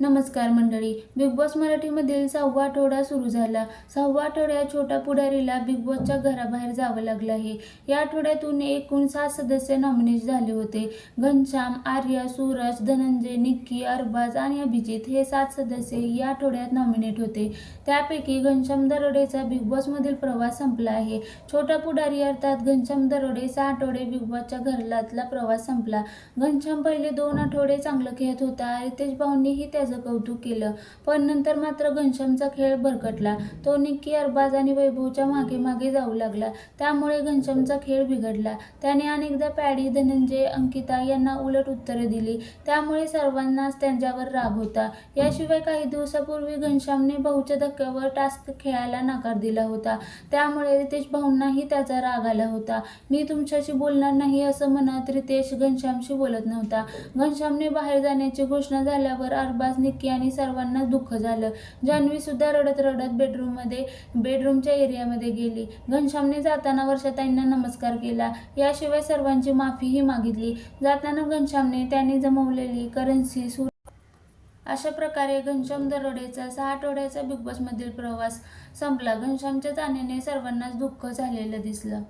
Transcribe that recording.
नमस्कार मंडळी big boss मराठीमधील सहावा आठवडा सुरू झाला. सहावा आठवड्यात छोटा पुढारीला बिग बॉसच्या घराबाहेर जावं लागलं आहे. या आठवड्यातून एकूण सात सदस्य नॉमिनेट झाले होते. घनश्याम आर्या सूरज धनंजय निक्की अरबाज आणि अभिजित हे सात सदस्य या आठवड्यात नॉमिनेट होते. त्यापैकी घनश्याम दरोडेचा बिग बॉसमधील प्रवास संपला आहे. छोटा पुढारी अर्थात घनश्याम दरोडे सहा आठवडे बिग बॉसच्या घरातला प्रवास संपला. घनश्याम पहिले दोन आठवडे चांगलं खेळत होता. रितेश भाऊंनीही त्याचं कौतुक केलं. पण नंतर मात्र घनश्यामचा खेळ भरकटला. तो निक्की अरबाज आणि वैभवच्या मागे मागे जाऊ लागला. त्यामुळे घनश्यामचा खेळ बिघडला. त्याने अनेकदा पॅडी धनंजय अंकिता यांना उलट उत्तरे दिली. त्यामुळे सर्वांनाच त्यांच्यावर राग होता. याशिवाय काही दिवसापूर्वी घनश्यामने भाऊच्या धक्क्यावर टास्क खेळायला नकार दिला होता. त्यामुळे रितेश भाऊंनाही त्याचा राग आला होता. मी तुमच्याशी बोलणार नाही असं म्हणत रितेश घनश्यामशी बोलत नव्हता. घनश्यामने बाहेर जाण्याची घोषणा झाल्यावर अरबाज निक्की आणि सर्वांना दुःख झालं. जान्हवी सुद्धा रडत रडत बेडरूममध्ये बेडरूमच्या एरियामध्ये गेली. घनश्यामने जाताना वर्षाताईंना नमस्कार केला. याशिवाय सर्वांची माफीही मागितली. जाताना घनश्यामने त्यांनी जमवलेली करन्सी सु अशा प्रकारे घनश्याम दरोडेचा सहा आठवड्याचा बिग बॉसमधील प्रवास संपला. घनश्यामच्या जाण्याने सर्वांनाच दुःख झालेलं दिसलं.